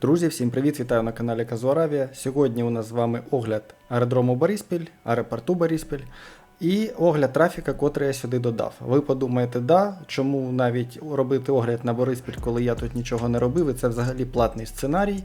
Друзі, всім привіт! Вітаю на каналі Казуаравія. Сьогодні у нас з вами огляд аеродрому Бориспіль, аеропорту Бориспіль і огляд трафіка, котрий я сюди додав. Ви подумаєте, да, чому навіть робити огляд на Бориспіль, коли я тут нічого не робив, і це взагалі платний сценарій,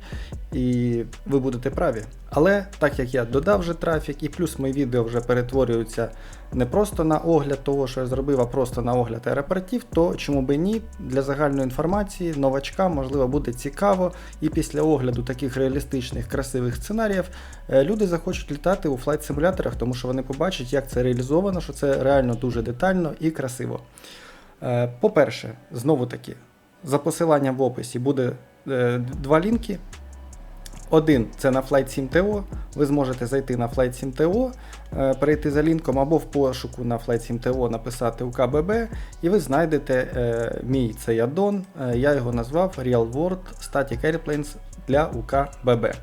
і ви будете праві. Але так як я додав вже трафік, і плюс мої відео вже перетворюються не просто на огляд того, що я зробив, а просто на огляд аеропортів, то чому би ні, для загальної інформації, новачкам, можливо, буде цікаво, і після огляду таких реалістичних, красивих сценаріїв е, люди захочуть літати у флайт-симуляторах, тому що вони побачать, як це реалізовано, що це реально дуже детально і красиво. Е, По-перше, знову таки, за посиланням в описі буде е, два лінки. Один це на Flight 7 TO. Ви зможете зайти на Flight 7 TO, е, перейти за лінком або в пошуку на Flight 7 TO написати УКББ, і ви знайдете е, мій цей аддон. Е, Я його назвав Real World Static Airplanes для УКББ.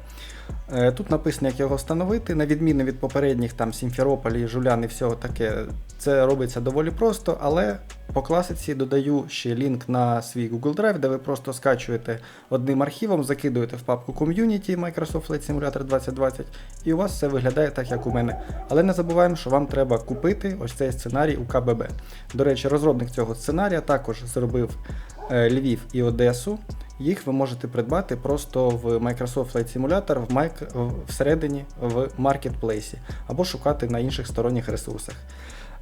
Е, Тут написано, як його встановити. На відміну від попередніх там Сімферополі, Жулян і всього таке, це робиться доволі просто, але по класиці додаю ще лінк на свій Google Drive, де ви просто скачуєте одним архівом, закидуєте в папку Community Microsoft Flight Simulator 2020, і у вас все виглядає так, як у мене. Але не забуваємо, що вам треба купити ось цей сценарій у КББ. До речі, розробник цього сценарія також зробив е, Львів і Одесу. Їх ви можете придбати просто в Microsoft Flight Simulator в майк... всередині в маркетплейсі або шукати на інших сторонніх ресурсах.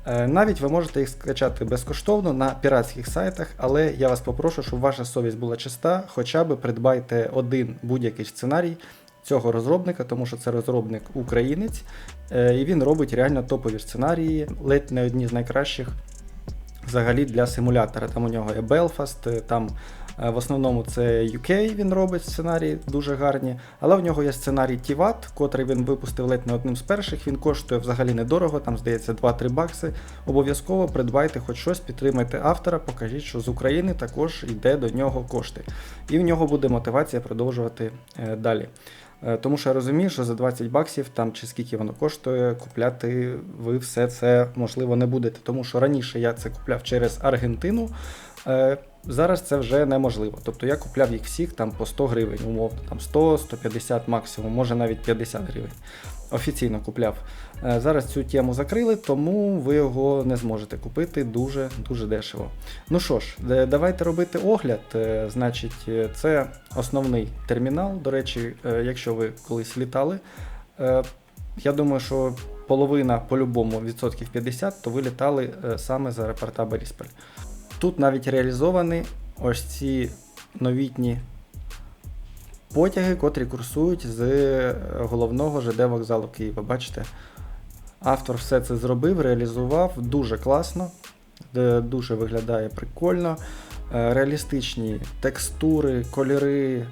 Е, Навіть ви можете їх скачати безкоштовно на піратських сайтах, але я вас попрошу, щоб ваша совість була чиста, хоча б придбайте один будь-який сценарій цього розробника, тому що це розробник українець, е, і він робить реально топові сценарії, ледь не одні з найкращих взагалі для симулятора. Там у нього є Belfast, е, там в основному це UK він робить сценарії дуже гарні, але в нього є сценарій Тіват, котрий він випустив ледь не одним з перших. Він коштує взагалі недорого, там здається 2-3 бакси. Обов'язково придбайте хоч щось, підтримайте автора, покажіть, що з України також йде до нього кошти. І в нього буде мотивація продовжувати е, далі. Е, Тому що я розумію, що за 20 баксів там чи скільки воно коштує, купляти ви все це можливо не будете. Тому що раніше я це купляв через Аргентину. Зараз це вже неможливо. Тобто я купляв їх всіх там по 100 гривень, умовно, там 100-150 максимум, може навіть 50 гривень. Офіційно купляв. Е, Зараз цю тему закрили, тому ви його не зможете купити дуже дуже дешево. Ну що ж, е, давайте робити огляд. Е, Значить, це основний термінал. До речі, якщо ви колись літали, я думаю, що половина по-любому відсотків 50, то ви літали саме з аеропорта Борисполь. Тут навіть реалізовані ось ці новітні потяги, котрі курсують з е, головного ЖД вокзалу Києва. Бачите? Автор все це зробив, реалізував дуже класно, дуже виглядає прикольно. Е, Реалістичні текстури, кольори,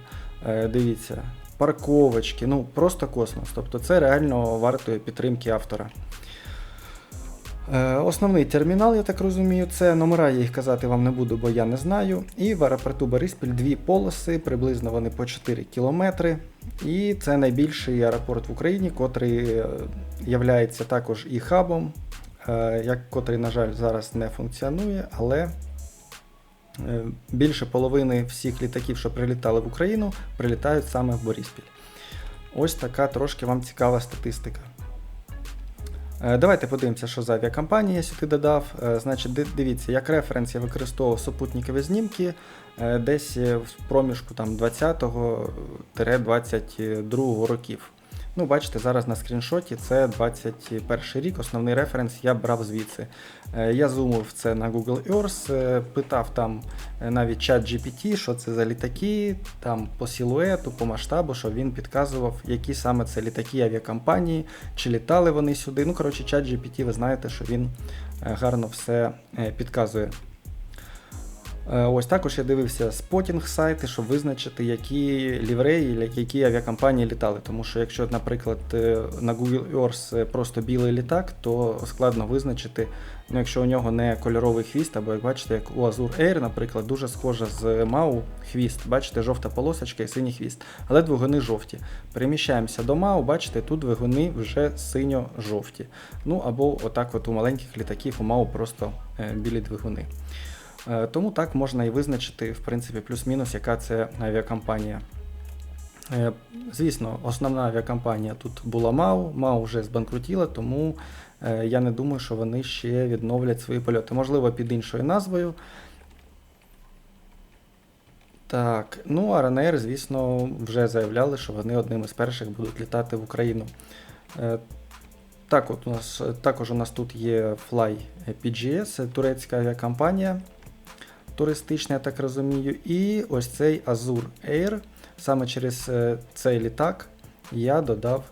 е, дивіться, парковочки, ну просто космос. Тобто це реально вартує підтримки автора. Е, Основний термінал, я так розумію, це номера, я їх казати вам не буду, бо я не знаю. І в аеропорту Бориспіль дві полоси, приблизно вони по 4 кілометри. І це найбільший аеропорт в Україні, котрий е, являється також і хабом, е, як котрий, на жаль, зараз не функціонує, але більше половини всіх літаків, що прилітали в Україну, прилітають саме в Бориспіль. Ось така трошки вам цікава статистика. Е, Давайте подивимося, що за авіакомпанія я сюди додав. Е, Значить, дивіться, як референс я використовував супутникові знімки е, десь в проміжку там 20-22 років. Ну, бачите, зараз на скріншоті це 21 рік. Основний референс я брав звідси. Е, Я зумив це на Google Earth, е, питав там е, навіть чат GPT, що це за літаки, там по силуету, по масштабу, що він підказував, які саме це літаки авіакомпанії, чи літали вони сюди. Ну, коротше, чат GPT, ви знаєте, що він гарно все підказує. Е, Ось також я дивився спотінг сайти, щоб визначити, які лівреї, які авіакомпанії літали. Тому що якщо, наприклад, е, на Google Earth просто білий літак, то складно визначити, ну, якщо у нього не кольоровий хвіст, або як бачите, як у Azur Air, наприклад, дуже схожа з MAU хвіст. Бачите, жовта полосочка і синій хвіст. Але двигуни жовті. Переміщаємося до MAU, бачите, тут двигуни вже синьо-жовті. Ну або отак от у маленьких літаків у MAU просто е, білі двигуни. Е, Тому так можна і визначити, в принципі, плюс-мінус, яка це авіакомпанія. Е, Звісно, основна авіакомпанія тут була МАУ. МАУ вже збанкрутіла, тому е, я не думаю, що вони ще відновлять свої польоти. Можливо, під іншою назвою. Так, ну а Ryanair, звісно, вже заявляли, що вони одним із перших будуть літати в Україну. Так, от у нас, також у нас тут є Fly PGS, турецька авіакомпанія туристична, я так розумію. І ось цей Azur Air. Саме через е, цей літак я додав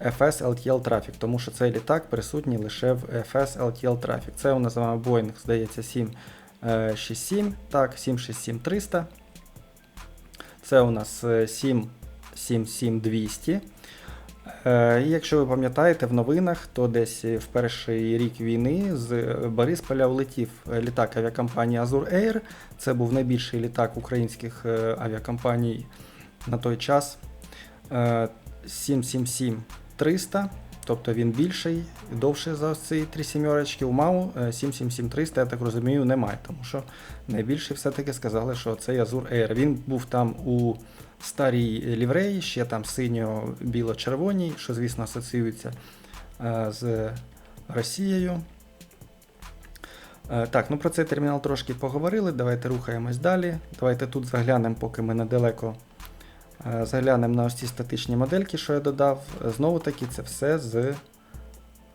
FS LTL Traffic, тому що цей літак присутній лише в FS LTL Traffic. Це у нас з вами Boeing, здається, 767, так, 767-300. Це у нас е, 777-200. Е, І якщо ви пам'ятаєте, в новинах, то десь в перший рік війни з Борисполя влетів літак авіакомпанії Azur Air. Це був найбільший літак українських е, авіакомпаній на той час. Е, 777-300, тобто він більший, довший за ці три сімерочки. У МАУ е, 777-300, я так розумію, немає, тому що найбільший все-таки сказали, що це Azur Air. Він був там у старій лівреї, ще там синьо-біло-червоній, що, звісно, асоціюється е, з Росією. Е, Так, ну про цей термінал трошки поговорили. Давайте рухаємось далі. Давайте тут заглянемо, поки ми недалеко. Е, Заглянемо на ось ці статичні модельки, що я додав. Знову таки, це все з.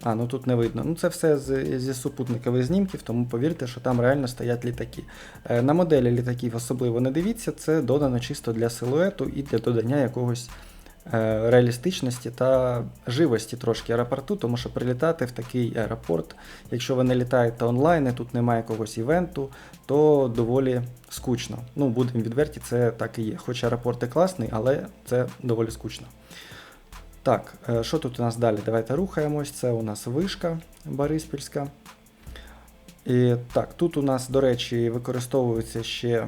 А, ну тут не видно. Ну це все з, зі супутникових знімків, тому повірте, що там реально стоять літаки. Е, На моделі літаків особливо не дивіться, це додано чисто для силуету і для додання якогось е, реалістичності та живості трошки аеропорту, тому що прилітати в такий аеропорт, якщо ви не літаєте онлайн, і тут немає якогось івенту, то доволі скучно. Ну, будемо відверті, це так і є. Хоч аеропорт і класний, але це доволі скучно. Так, е, що тут у нас далі? Давайте рухаємось. Це у нас вишка Бориспільська. І так, тут у нас, до речі, використовується ще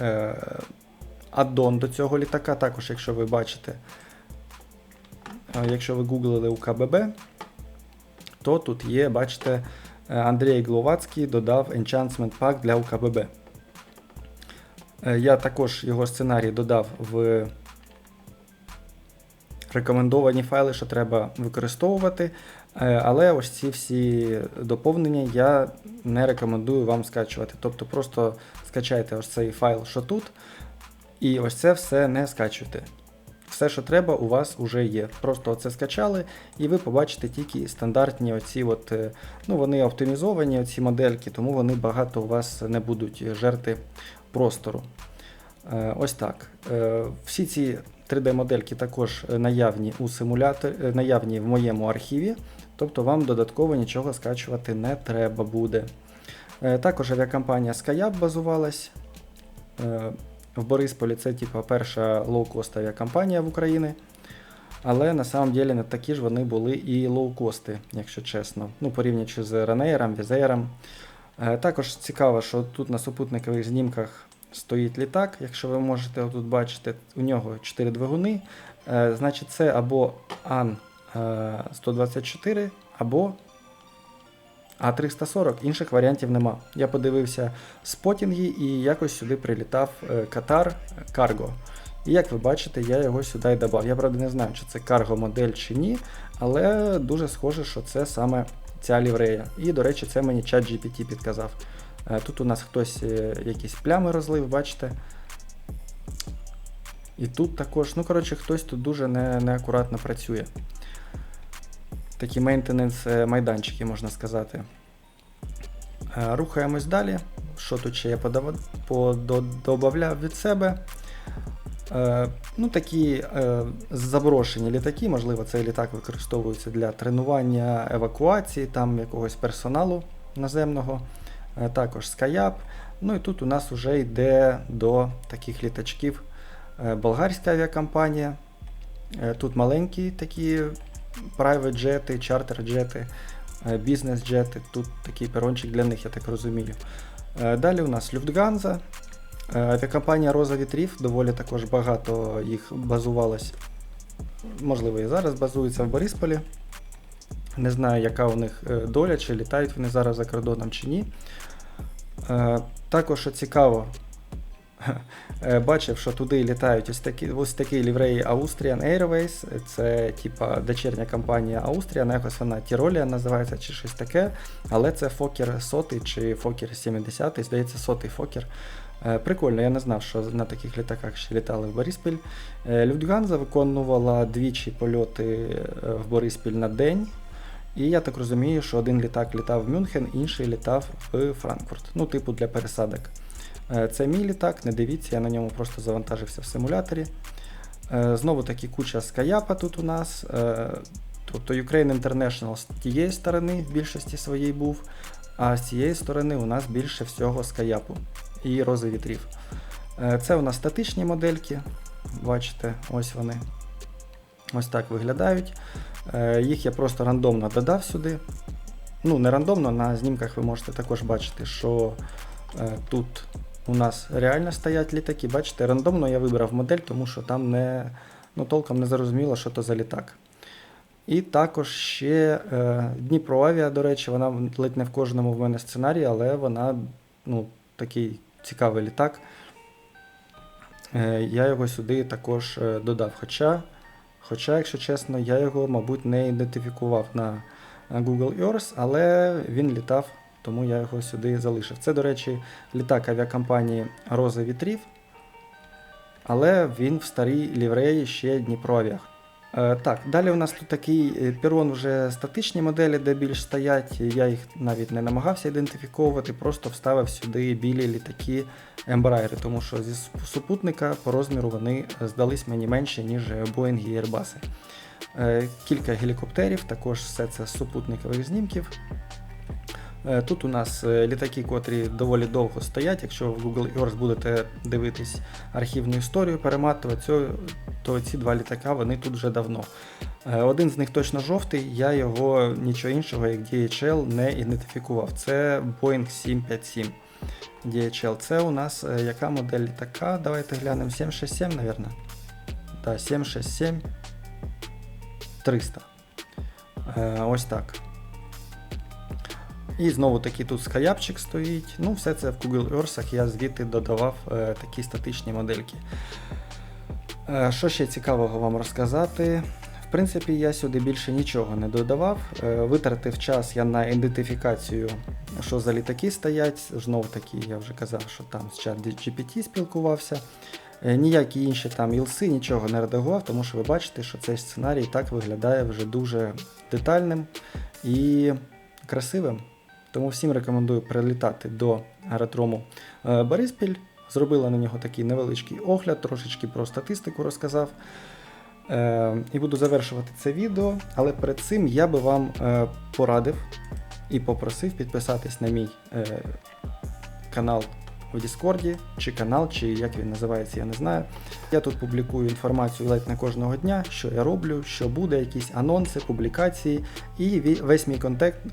е, аддон до цього літака. Також, якщо ви бачите, е, якщо ви гуглили у КББ, то тут є, бачите, е, Андрій Гловацький додав Enchantment Pack для УКББ. Я також його сценарій додав в рекомендовані файли, що треба використовувати. Е, Але ось ці всі доповнення я не рекомендую вам скачувати. Тобто просто скачайте ось цей файл, що тут, і ось це все не скачуйте. Все, що треба, у вас вже є. Просто оце скачали, і ви побачите тільки стандартні оці, от, е, ну вони оптимізовані, оці модельки, тому вони багато у вас не будуть жерти простору. Е, Ось так. Всі ці 3D-модельки також наявні у симуляторі, е, наявні в моєму архіві, тобто вам додатково нічого скачувати не треба буде. Е, Також авіакомпанія SkyUp базувалась. Е, В Борисполі це типу, перша лоу-кост авіакомпанія в Україні. Але на самом деле не такі ж вони були і лоукости, якщо чесно. Ну, порівнюючи з Ryanair, Візеєром. Е, Також цікаво, що тут на супутникових знімках стоїть літак. Якщо ви можете тут бачити, у нього 4 двигуни. Е, Значить, це або Ан-124, або А340. Інших варіантів нема. Я подивився спотінги і якось сюди прилітав е, Катар Карго. І як ви бачите, я його сюди додав. Я правда не знаю, чи це карго модель чи ні, але дуже схоже, що це саме ця ліврея. І, до речі, це мені чат GPT підказав. Е, Тут у нас хтось е, якісь плями розлив, бачите. І тут також, ну коротше, хтось тут дуже не, неакуратно працює. Такі мейнтененс е, майданчики, можна сказати. Рухаємось далі. Що тут ще я подав... від себе? Ну, такі заброшені літаки, можливо, цей літак використовується для тренування евакуації, там якогось персоналу наземного, також SkyUp. Ну і тут у нас вже йде до таких літачків е, болгарська авіакомпанія. Е, тут маленькі такі private джети, чартер джети, бізнес джети. Тут такий перончик для них, я так розумію. Е, Далі у нас Люфтганза. Е, Авіакомпанія Роза Вітрів, доволі також багато їх базувалось. Можливо, і зараз базується в Борисполі. Не знаю, яка у них е, доля, чи літають вони зараз за кордоном чи ні. Е, Також цікаво, е, бачив, що туди літають ось такі, ось такі лівреї Austrian Airways. Це типа дочерня компанія Austrian, якось вона Тіролія називається чи щось таке. Але це Фокер 100 чи Фокер 70, здається, сотий Фокер. Прикольно, я не знав, що на таких літаках ще літали в Бориспіль. Люфтганза виконувала двічі польоти в Бориспіль на день. І я так розумію, що один літак літав в Мюнхен, інший літав в Франкфурт. Ну, типу для пересадок. Е, Це мій літак, не дивіться, я на ньому просто завантажився в симуляторі. Е, Знову таки куча скаяпа тут у нас. Е, Тобто Ukraine International з тієї сторони в більшості своїй був, а з цієї сторони у нас більше всього скаяпу і рози вітрів. Це у нас статичні модельки. Бачите, ось вони. Ось так виглядають. Е, Їх я просто рандомно додав сюди. Ну, не рандомно, на знімках ви можете також бачити, що е, тут у нас реально стоять літаки. Бачите, рандомно я вибрав модель, тому що там не, ну, толком не зрозуміло, що то за літак. І також ще е, Дніпро Авіа, до речі, вона ледь не в кожному в мене сценарії, але вона ну, такий цікавий літак. Я його сюди також додав. Хоча, хоча, якщо чесно, я його, мабуть, не ідентифікував на Google Earth, але він літав, тому я його сюди залишив. Це, до речі, літак авіакомпанії Роза Вітрів, але він в старій лівреї ще Дніпро Авіа. Е, Так, далі у нас тут такий е, пірон вже статичні моделі, де більш стоять. Я їх навіть не намагався ідентифіковувати, просто вставив сюди білі літаки Embraer, тому що зі супутника по розміру вони здались мені менше, ніж Boeing і Airbus. Е, Кілька гелікоптерів, також все це з супутникових знімків. Е, Тут у нас е, літаки, котрі доволі довго стоять. Якщо в Google Earth будете дивитись архівну історію, перематувати, то ці два літака вони тут вже давно. Е, Один з них точно жовтий, я його нічого іншого, як DHL, не ідентифікував. Це Boeing 757. DHL. Це у нас яка модель літака? Давайте глянемо. 767, мабуть. Так, 767 300. Е, Ось так. І знову таки тут скаяпчик стоїть. Ну, все це в Google Earth я звідти додавав е, такі статичні модельки. Е, що ще цікавого вам розказати? В принципі, я сюди більше нічого не додавав. Е, витратив час я на ідентифікацію, що за літаки стоять. Знову таки, я вже казав, що там з чат GPT спілкувався. Е, Ніякі інші там ілси, нічого не редагував, тому що ви бачите, що цей сценарій так виглядає вже дуже детальним і красивим. Тому всім рекомендую прилітати до аеродрому е, Бориспіль. Зробила на нього такий невеличкий огляд, трошечки про статистику розказав. Е, і буду завершувати це відео, але перед цим я би вам е, порадив і попросив підписатись на мій канал в Діскорді, чи канал, чи як він називається, я не знаю. Я тут публікую інформацію ледь не кожного дня, що я роблю, що буде, якісь анонси, публікації. І весь мій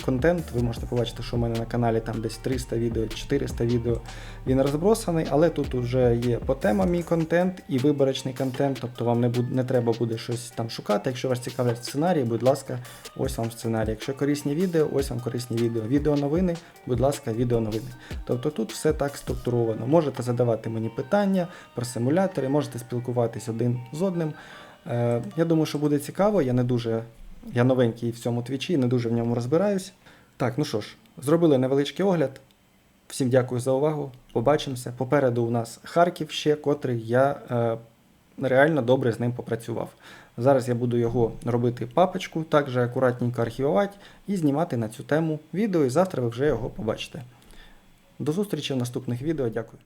контент, ви можете побачити, що у мене на каналі там десь 300 відео, 400 відео, він розбросаний, але тут вже є по темам мій контент і виборочний контент, тобто вам не, буде, не треба буде щось там шукати. Якщо вас цікавлять сценарії, будь ласка, ось вам сценарій. Якщо корисні відео, ось вам корисні відео. Відео новини, будь ласка, відео новини. Тобто тут все так структуровано. Можете задавати мені питання про симулятори, можете спілкуватись один з одним. Е, я думаю, що буде цікаво. Я не дуже, я новенький в цьому твічі, не дуже в ньому розбираюсь. Так, ну що ж, зробили невеличкий огляд. Всім дякую за увагу. Побачимося. Попереду у нас Харків ще, котрий я е, реально добре з ним попрацював. Зараз я буду його робити папочку, також акуратненько архівувати і знімати на цю тему відео, і завтра ви вже його побачите. До зустрічі в наступних відео. Дякую.